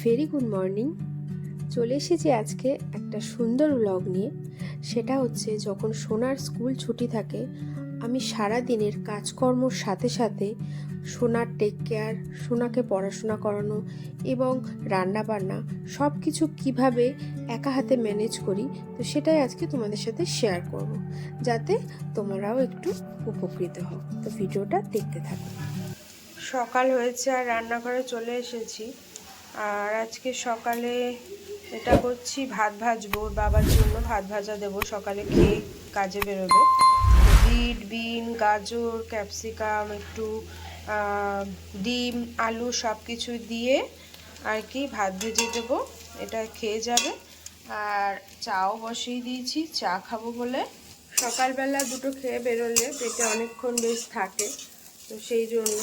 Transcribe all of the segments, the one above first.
Very good morning চলে এসেছি আজকে একটা সুন্দর ব্লগ নিয়ে। সেটা হচ্ছে যখন সোনার স্কুল ছুটি থাকে, আমি সারা দিনের কাজকর্মর সাথে সাথে সোনার টেক কেয়ার সোনাকে পড়াশোনা করানো এবং রান্না বান্না সব কিছু কীভাবে একা হাতে ম্যানেজ করি, তো সেটাই আজকে তোমাদের সাথে শেয়ার করব। যাতে তোমরাও একটু উপকৃত হও। তো ভিডিওটা দেখতে থাকো। সকাল হয়েছে আর রান্নাঘরে চলে এসেছি। আর আজকে সকালে এটা করছি, ভাত ভাজবো, বাবার জন্য ভাত ভাজা দেবো, সকালে খেয়ে কাজে বেরোবে। বিট, বিন, গাজর, ক্যাপসিকাম, একটু ডিম, আলু সব কিছু দিয়ে আর কি ভাত ভেজে দেবো, এটা খেয়ে যাবে। আর চাও বসিয়ে দিয়েছি, চা খাব বলে। সকালবেলা দুটো খেয়ে বেরোলে পেটে অনেকক্ষণ বেশ থাকে, তো সেই জন্য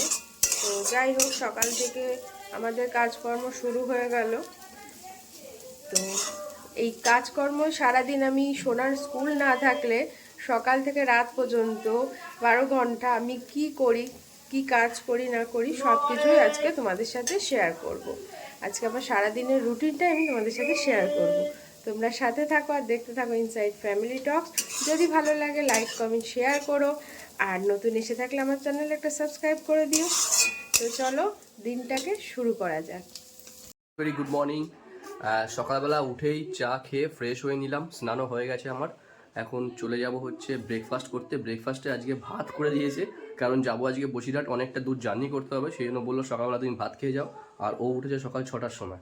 তো যাই হোক, সকাল থেকে আমাদের কাজকর্ম শুরু হয়ে গেল তো এই কাজকর্ম সারাদিন আমি সোনার স্কুল না থাকলে সকাল থেকে রাত পর্যন্ত বারো ঘণ্টা আমি কি করি, কি কাজ করি, না করি সব কিছুই আজকে তোমাদের সাথে শেয়ার করব। আজকে আমার সারাদিনের রুটিনটা আমি তোমাদের সাথে শেয়ার করব। তোমরা সাথে থাকো আর দেখতে থাকো ইনসাইড ফ্যামিলি টক্স যদি ভালো লাগে লাইক কমেন্ট শেয়ার করো আর নতুন এসে থাকলে আমার চ্যানেল একটা সাবস্ক্রাইব করে দিও তো চলো দিনটাকে শুরু করা যাক। ভেরি গুড মর্নিং সকালবেলা উঠেই চা খেয়ে ফ্রেশ হয়ে নিলাম, স্নানও হয়ে গেছে আমার। এখন চলে যাব হচ্ছে ব্রেকফাস্ট করতে। ব্রেকফাস্টে আজকে ভাত করে দিয়েছে, কারণ যাব আজকে বসিরহাট, অনেকটা দূর জার্নি করতে হবে। সেই জন্য বলল সকালবেলা তুমি ভাত খেয়ে যাও। আর ও উঠেছে সকাল ছটার সময়।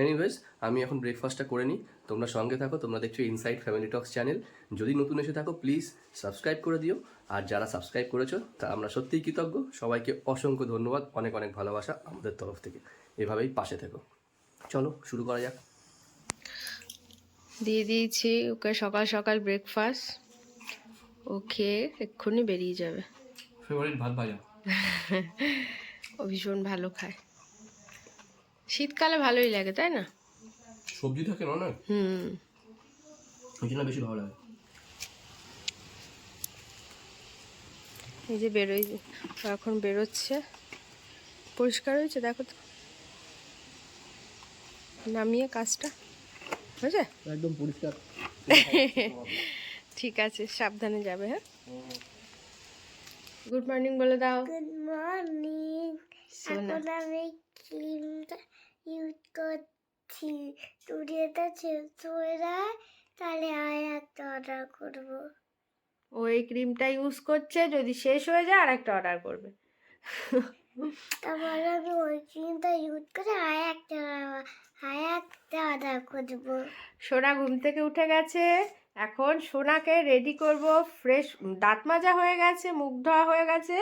এনিওয়েজ আমি এখন ব্রেকফাস্টটা করে নিই। তোমরা সঙ্গে থাকো তোমরা দেখছ ইনসাইড ফ্যামিলি টক্স চ্যানেল যদি নতুন এসে থাকো প্লিজ সাবস্ক্রাইব করে দিও। আর যারা সাবস্ক্রাইব করেছ তা আমরা সত্যিই কৃতজ্ঞ। সবাইকে অসংখ্য ধন্যবাদ অনেক অনেক ভালোবাসা আমাদের তরফ থেকে। এভাবেই পাশে থেকো। চলো শুরু করা যাক। দিয়ে দিয়েছি ওকে সকাল সকাল ব্রেকফাস্ট ও খেয়ে এক্ষুনি বেরিয়ে যাবে। ফেভারিট ভাত ভাজা? ও ভীষণ ভালো খায়। শীতকালে ভালোই লাগে তাই না? সবজি থাকে না অনেক? হুম। ওই জন্য বেশি ভালো লাগে। এই যে বেরোই এখন বেরোচ্ছে। পরিষ্কার হয়েছে দেখো তো। নামিয়ে কাজটা। হয়েছে? একদম পরিষ্কার। ঠিক আছে সাবধানে যাবে হ্যাঁ? গুড মর্নিং বলে দাও। গুড মর্নিং সোনা এখন আমি ইউজ করছি তুমি এটা হয়ে যায় তাহলে আর একটা অর্ডার করব। ও এই ক্রিমটা ইউজ করছে যদি শেষ হয়ে যায় আর একটা অর্ডার করবে। তারপরে আমি ওই ক্রিমটা ইউজ করে আর একটা আর একটা অর্ডার করব। সোনা ঘুম থেকে উঠে গেছে। এখন সোনাকে রেডি করব। ফ্রেশ দাঁত মাজা হয়ে গেছে মুখ ধোয়া হয়ে গেছে।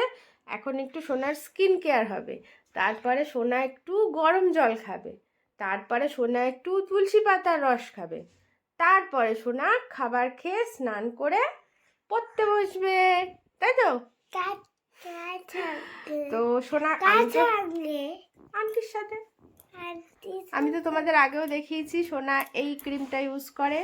এখন একটু সোনার স্কিন কেয়ার হবে। তারপরে সোনা একটু গরম জল খাবে তারপরে সোনা একটু তুলসী পাতার রস খাবে তারপরে সোনা খাবার খেয়ে স্নান করে পড়তে বসবে তাই তো? তো সোনা আন্টির সাথে। আমি তো তোমাদের আগেও দেখিয়েছি সোনা এই ক্রিমটা ইউজ করে।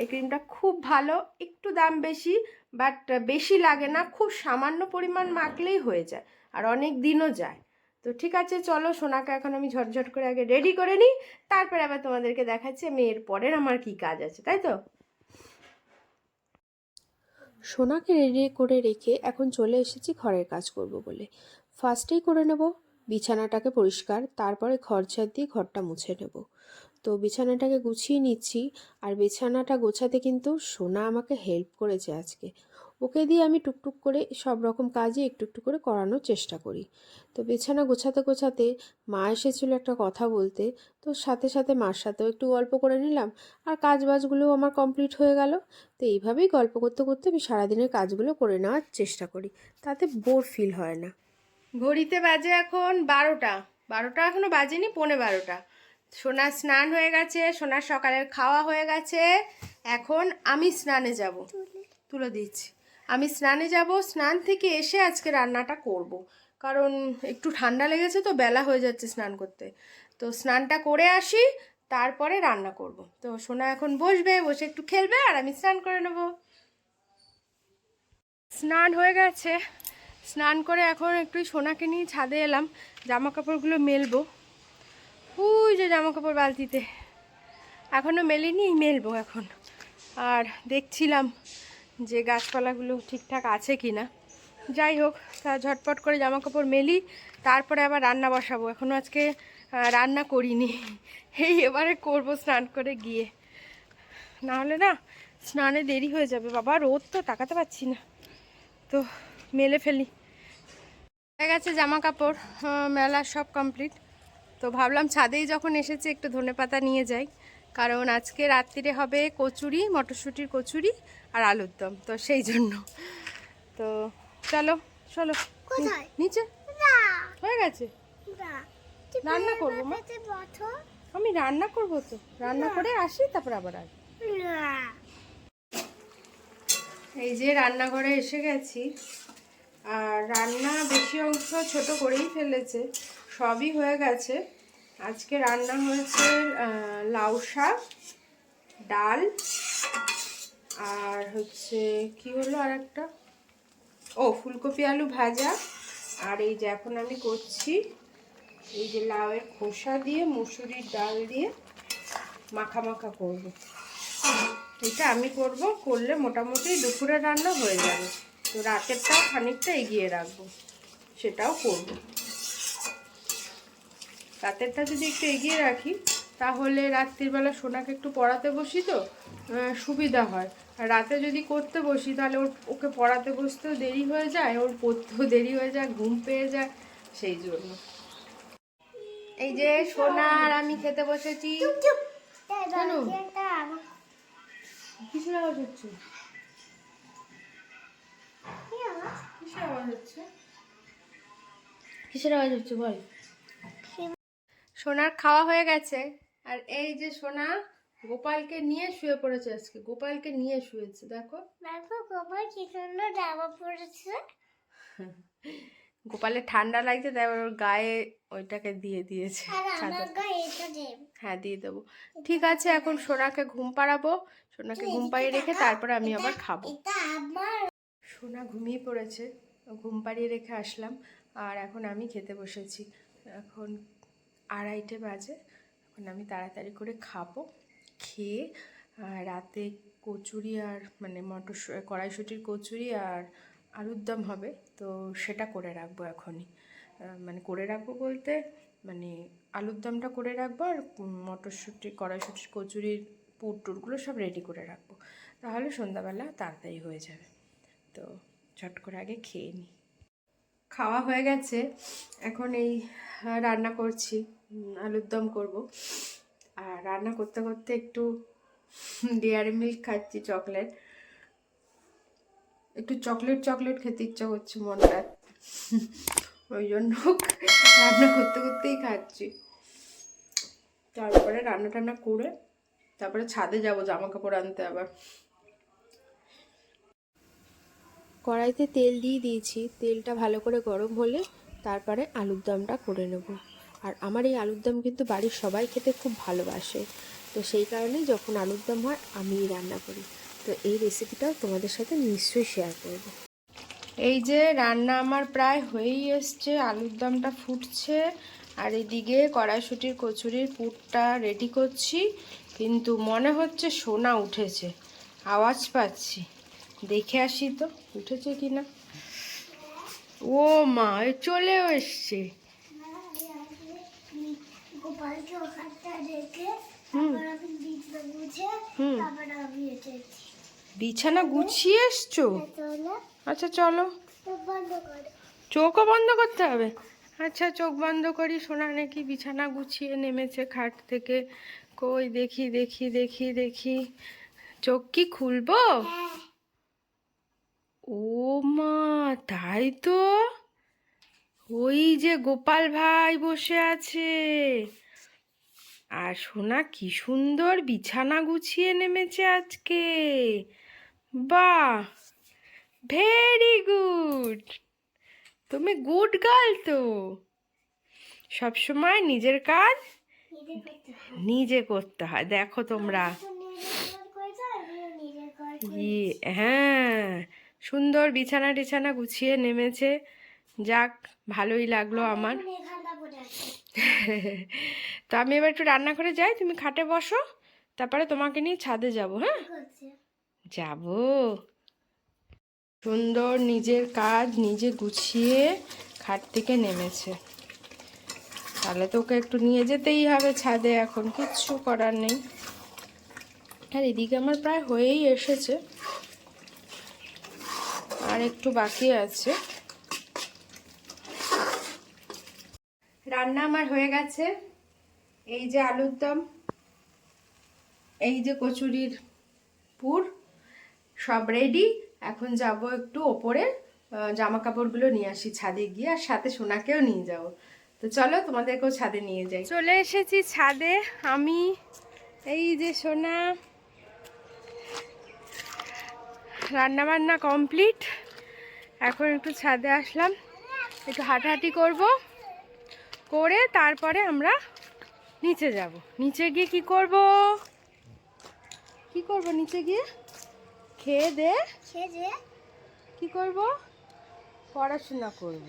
এই ক্রিমটা খুব ভালো একটু দাম বেশি বাট বেশি লাগে না খুব সামান্য পরিমাণ মাখলেই হয়ে যায় আর অনেক দিনও যায়। তো ঠিক আছে, চলো সোনাকে এখন আমি ঝটঝট করে আগে রেডি করে নিই, তারপরে আবার তোমাদেরকে দেখাচ্ছি আমি এর পরের আমার কি কাজ আছে, তাই তো? সোনাকে রেডি করে রেখে এখন চলে এসেছি ঘরের কাজ করব বলে। ফার্স্টেই করে নেব বিছানাটাকে পরিষ্কার, তারপরে ঘর ঝাড় দিয়ে ঘরটা মুছে নেব। তো বিছানাটাকে গুছিয়ে নিচ্ছি, আর বিছানাটা গোছাতে কিন্তু সোনা আমাকে হেল্প করেছে আজকে। ওকে দিয়ে আমি টুকটুক করে সব রকম কাজই একটু একটু করে করানোর চেষ্টা করি। তো বিছানা গোছাতে গোছাতে মা এসেছিল একটা কথা বলতে তো সাথে সাথে মার সাথেও একটু গল্প করে নিলাম আর কাজ বাজগুলোও আমার কমপ্লিট হয়ে গেল। তো এইভাবেই গল্প করতে করতে আমি সারাদিনের কাজগুলো করে নেওয়ার চেষ্টা করি তাতে বোর ফিল হয় না। ঘড়িতে বাজে এখন বারোটা বারোটা এখনও বাজেনি পৌনে বারোটা। সোনার স্নান হয়ে গেছে সোনার সকালের খাওয়া হয়ে গেছে এখন আমি স্নানে যাব। তুলে দিচ্ছি। আমি স্নানে যাব, স্নান থেকে এসে আজকে রান্নাটা করব। কারণ একটু ঠান্ডা লেগেছে তো, বেলা হয়ে যাচ্ছে স্নান করতে। তো স্নানটা করে আসি, তারপরে রান্না করব। তো সোনা এখন বসবে, বসে একটু খেলবে আর আমি স্নান করে নেব। স্নান হয়ে গেছে। স্নান করে এখন একটু সোনাকে নিয়ে ছাদে এলাম জামা কাপড়গুলো মেলবো। ওই যে জামা কাপড় বালতিতে। এখনও মেলিনি, মেলবো এখন। আর দেখছিলাম যে গাছপালাগুলো ঠিকঠাক আছে কি না। যাই হোক, তা ঝটপট করে জামা কাপড় মেলি, তারপরে আবার রান্না বসাবো। এখনও আজকে রান্না করিনি। এই এবারে করব স্নান করে গিয়ে। না হলে না, স্নানে দেরি হয়ে যাবে। বাবা, রোদ তো, তাকাতে পারছি না। তো, মেলে ফেলি। হয়ে গেছে জামা কাপড় মেলা সব কমপ্লিট তো ভাবলাম ছাদেই যখন এসেছি, একটু ধনেপাতা নিয়ে যাই। কারণ আজকে রাত্রিরে হবে কচুরি মটরশুঁটির কচুরি আর আলুর দম তো সেই জন্য। তো চলো চলো নিচে? হয়ে গেছে? রান্না করব মা। আমি রান্না করব তো। রান্না করে আসি তারপর আবার আসি এই যে রান্নাঘরে এসে গেছি। আর রান্না বেশি অংশ ছোট করেই ফেলেছে। সবই হয়ে গেছে। আজকে রান্না হয়েছে লাউ শাক, ডাল, আর হচ্ছে কি হলো আর একটা ও, ফুলকপি আলু ভাজা। আর এই যে এখন আমি করছি, এই যে লাউয়ের খোসা দিয়ে, মুসুরির ডাল দিয়ে মাখা মাখা করব। এটা আমি করব, করলে মোটামুটি দুপুরে রান্না হয়ে যাবে। তো রাতেরটাও খানিকটা এগিয়ে রাখব, সেটাও করব। রাতেরটা যদি একটু এগিয়ে রাখি, তাহলে রাত্রিবেলা সোনাকে একটু পড়াতে বসি তো সুবিধা হয়। আর রাতে যদি করতে বসি, তাহলে ওর, ওকে পড়াতে বসতেও দেরি হয়ে যায়, ওর পড়তেও দেরি হয়ে যায়, ঘুম পেয়ে যায়, সেই জন্য। এই যে সোনা আর আমি খেতে বসেছি। কিসের আওয়াজ হচ্ছে? কিসের আওয়াজ হচ্ছে? কিসের আওয়াজ হচ্ছে? বল। সোনার খাওয়া হয়ে গেছে। আর এই যে সোনা গোপালকে নিয়ে শুয়ে পড়েছে আজকে। গোপালকে নিয়ে শুয়েছে দেখো। দেখো গোপাল কি সুন্দর জামা পরেছে গোপালের ঠান্ডা লাগছে তাই ওর গায়ে ওইটাকে দিয়ে দিয়েছে হ্যাঁ দিয়ে দেবো। ঠিক আছে এখন সোনাকে ঘুম পাড়াবো। সোনাকে ঘুম পাড়িয়ে রেখে তারপরে আমি আবার খাব। সোনা ঘুমিয়ে পড়েছে ঘুম পাড়িয়ে রেখে আসলাম। আর এখন আমি খেতে বসেছি। এখন আড়াইটে বাজে। এখন আমি তাড়াতাড়ি করে খাব, খেয়ে রাতে কচুরি আর মানে মটর কড়াইশুটির কচুরি আর আলুর দম হবে, তো সেটা করে রাখব এখনই। মানে করে রাখব বলতে মানে আলুর দমটা করে রাখব আর মটরশুঁটি, কড়াইশুটির কচুরির পুর টুরগুলো সব রেডি করে রাখব। তাহলে সন্ধ্যাবেলা তাড়াতাড়ি হয়ে যাবে। তো চট করে আগে খেয়ে নিই। খাওয়া হয়ে গেছে। এখন এই রান্না করছি আলুর দম করব। আর রান্না করতে করতে একটু ডেয়ারি মিল্ক খাচ্ছি চকলেট। একটু চকলেট চকলেট খেতে ইচ্ছা করছে মনটা। ওই জন্য রান্না করতে করতেই খাচ্ছি। তারপরে রান্না টান্না করে, তারপরে ছাদে যাব, জামা কাপড় আনতে আবার। কড়াইতে তেল দিয়ে দিয়েছি। তেলটা ভালো করে গরম হলে তারপরে আলুর দমটা করে নেব। আর আমার এই আলুর দম কিন্তু বাড়ির সবাই খেতে খুব ভালোবাসে। তো সেই কারণে যখন আলুর দম হয় আমিই রান্না করি। তো এই রেসিপিটাও তোমাদের সাথে নিশ্চয়ই শেয়ার করব। এই যে রান্না আমার প্রায় হয়েই এসছে, আলুর দমটা ফুটছে। আর এদিকে কড়াইশুটির কচুরির পুরটা রেডি করছি। কিন্তু মনে হচ্ছে সোনা উঠেছে। আওয়াজ পাচ্ছি। দেখে আসি তো, উঠেছে কি না ও মা, এ চলেও এসছে। বিছনা গুছিয়ে এসছো? আচ্ছা চলো। চোখও বন্ধ করতে হবে? আচ্ছা চোখ বন্ধ করি। সোনা নাকি বিছানা গুছিয়ে নেমেছে খাট থেকে। কই দেখি দেখি দেখি দেখি। চোখ কি খুলবো? হ্যাঁ। ও মা তাই তো? ওই যে গোপাল ভাই বসে আছে। আর সোনা কি সুন্দর বিছানা গুছিয়ে নেমেছে আজকে। বাহ ভেরি গুড তুমি গুড গার্ল তো। সবসময় নিজের কাজ নিজে করতে হয়। দেখো তোমরা। ইয়ে হ্যাঁ। সুন্দর বিছানা টিছানা গুছিয়ে নেমেছে। যাক ভালোই লাগল আমার। তো আমি এবার একটু রান্না করে যাই তুমি খাটে বসো তারপরে তোমাকে নিয়ে ছাদে যাব হ্যাঁ? যাব। সুন্দর নিজের কাজ নিজে গুছিয়ে খাট থেকে নেমেছে। তাহলে তো ওকে একটু নিয়ে যেতেই হবে ছাদে এখন কিচ্ছু করার নেই। আর এদিকে আমার প্রায় হয়েই এসেছে। আর একটু বাকি আছে। রান্না আমার হয়ে গেছে। এই যে আলুর দম, এই যে কচুরির পুর, সব রেডি এখন যাব একটু ওপরে জামা কাপড়গুলো নিয়ে আসি ছাদে গিয়ে, আর সাথে সোনাকেও নিয়ে যাব। তো চলো তোমাদেরকেও ছাদে নিয়ে যাই। চলে এসেছি ছাদে। আমি এই যে সোনা রান্না বান্না কমপ্লিট। এখন একটু ছাদে আসলাম। একটু হাঁটাহাঁটি করব। করে তারপরে আমরা নিচে যাব। নিচে গিয়ে কি করব? কি করব নিচে গিয়ে? খেয়ে দে। সে যে কি করব? পড়াশোনা করব।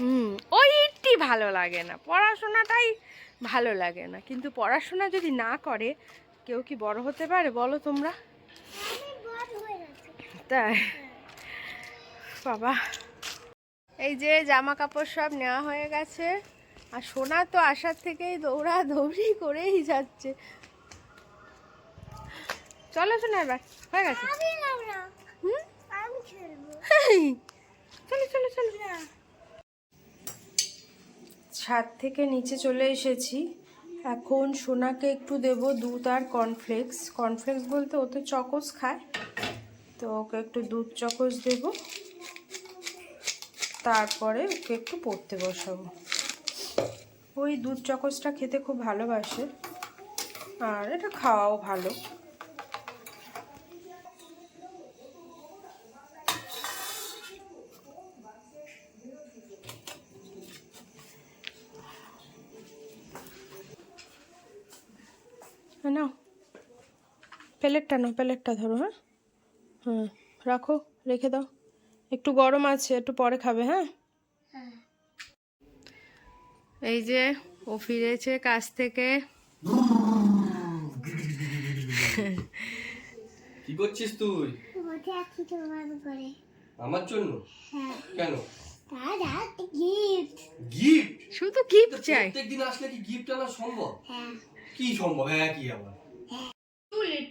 হুম ওইটি ভালো লাগে না। পড়াশোনাটাই ভালো লাগে না। কিন্তু পড়াশোনা যদি না করে কেউ কি বড় হতে পারে? বলো তোমরা। তাই। বাবা। এই যে জামা কাপড় সব নেওয়া হয়ে গেছে। আর সোনা তো আসার থেকেই দৌড়া দৌড়ি করেই যাচ্ছে। চলো সোনা এবার হয়ে গেছে। না। হুম? আমি চলো চলো চলো। ছাদ থেকে নিচে চলে এসেছি। এখন সোনাকে একটু দেব দুধ আর কর্নফ্লেক্স কর্নফ্লেক্স বলতে ও তো চকোস খায়। তো ওকে একটু দুধ চকোস দেব। তারপরে ওকে একটু পড়তে বসাবো। ওই দুধ চকোসটা খেতে খুব ভালোবাসে। আর এটা খাওয়াও ভালো। প্লেটটা নাও প্যালেটটা ধরো হ্যাঁ? হ্যাঁ রাখো রেখে দাও। একটু গরম আছে একটু পরে খাবে হ্যাঁ? এই যে ও ফিরেছে কাজ থেকে। কি করছিস তুই? বসে আছি তোমার করে আমার জন্য? হ্যাঁ। কেন? গিফট গিফট শুধু গিফট চাই। প্রত্যেক দিন আসলে কি গিফট আনা সম্ভব? হ্যাঁ। কি সম্ভব? হ্যাঁ কি আবার?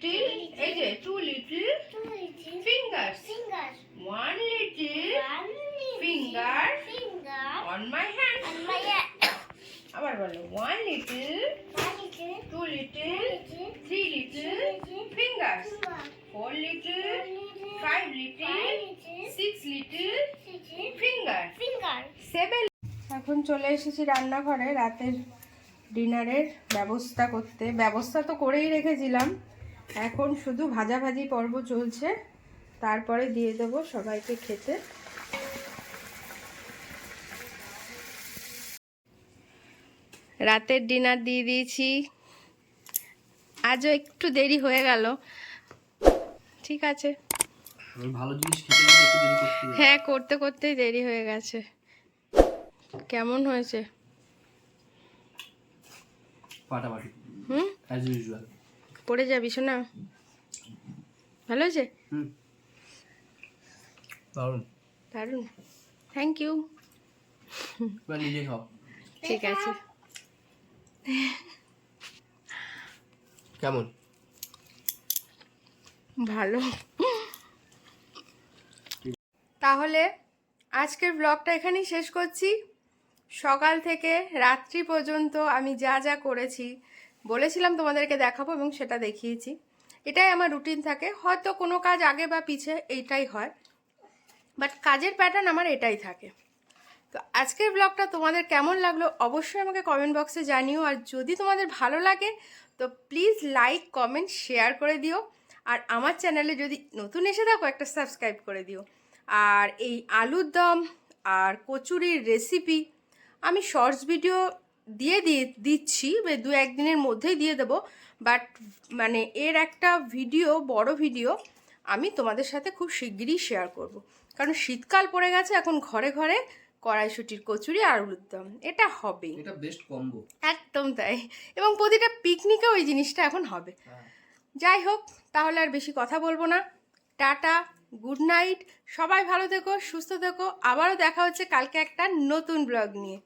লিটল এই যে two little fingers finger one little one finger finger on my hand on my আবার বলো one little one little two little three little fingers four little five little six little finger finger seven এখন চলে এসেছি রান্নাঘরে রাতের ডিনারের ব্যবস্থা করতে। ব্যবস্থা তো করেই রেখেছিলাম। এখন শুধু ভাজাভাজি পর্ব চলছে। তারপরে দিয়ে দেবো সবাইকে খেতে। রাতের ডিনার দিয়ে দিয়েছি। আজও একটু দেরি হয়ে গেল। ঠিক আছে। ভালো জিনিস খেতে একটু দেরি করতে হ্যাঁ করতে করতেই দেরি হয়ে গেছে। কেমন হয়েছে? হুম? অ্যাজ ইউজুয়াল পড়ে যাবি শোনা ভালো হুম। দারুণ। দারুণ। থ্যাংক ইউ নিজে খাও। ঠিক আছে। কেমন? ভালো। তাহলে আজকের ব্লগটা এখানেই শেষ করছি। সকাল থেকে রাত্রি পর্যন্ত আমি যা যা করেছি বলেছিলাম তোমাদেরকে দেখাবো এবং সেটা দেখিয়েছি। এটাই আমার রুটিন থাকে। হয়তো কোনো কাজ আগে বা পিছে এইটাই হয়। বাট কাজের প্যাটার্ন আমার এটাই থাকে। তো আজকের ব্লগটা তোমাদের কেমন লাগল অবশ্যই আমাকে কমেন্ট বক্সে জানিও। আর যদি তোমাদের ভালো লাগে, তো প্লিজ লাইক কমেন্ট শেয়ার করে দিও। আর আমার চ্যানেলে যদি নতুন এসে থাকো, একটা সাবস্ক্রাইব করে দিও। আর এই আলুর দম আর কচুরির রেসিপি আমি শর্টস ভিডিও দিয়ে দিয়ে দিচ্ছি দু একদিনের মধ্যেই দিয়ে দেবো। বাট মানে এর একটা ভিডিও বড় ভিডিও আমি তোমাদের সাথে খুব শিগগিরই শেয়ার করব। কারণ শীতকাল পড়ে গেছে এখন ঘরে ঘরে কড়াইশুটির কচুরি আর আলুর দম এটা হবেই এটা বেস্ট কম্বো একদম তাই। এবং প্রতিটা পিকনিকে ওই জিনিসটা এখন হবে। যাই হোক তাহলে আর বেশি কথা বলব না। টাটা গুড নাইট সবাই ভালো থেকো সুস্থ থেকো। আবারও দেখা হচ্ছে কালকে একটা নতুন ব্লগ নিয়ে।